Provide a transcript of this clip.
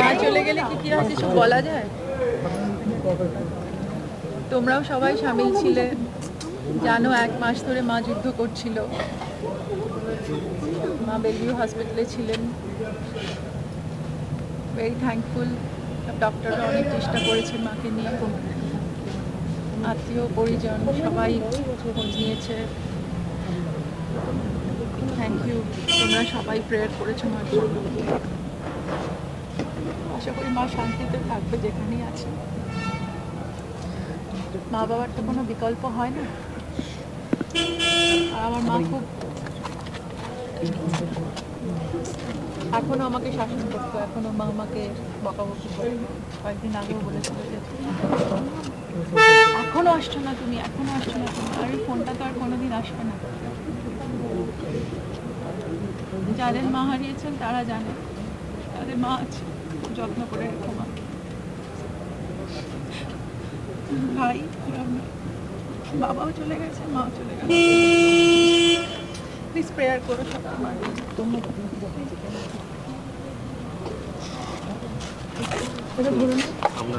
মা চলে গেলে কি কি হয় কিছু বলা যায়? তোমরাও সবাই সামিল ছিলে। জানো, এক মাস ধরে মা যুদ্ধ করছিল। মা বেলভিউ হসপিটালে ছিলেন। ভেরি থ্যাঙ্কফুল ডক্টররা অনেক চেষ্টা করেছেন মাকে নিয়ে। আত্মীয়, পরিজন সবাই খোঁজ নিয়েছে। থ্যাংক ইউ তোমরা সবাই প্রেয়ার করেছ মার জন্য আশা করি মা শান্তিতে থাকবে যেখানেই আছে। মা বাবার তো কোনো বিকল্প হয় না। আর আমার মা খুব এখনও আমাকে শাসন করতো, এখনও মা আমাকে বকাবকি করে। কয়েকদিন আগেও বলেছিল যে, এখনও আসছো না তুমি, এখনও আসছো না তুমি, আর ফোনটা তো আর কোনোদিন আসবে না। যাদের মা হারিয়েছেন, তারা জানে। তাদের মা যত্ন করে রেখো মা। ভাই বাবাও চলে গেছে, মাও চলে গেছে। প্লিজ প্রেয়ার করো আমরা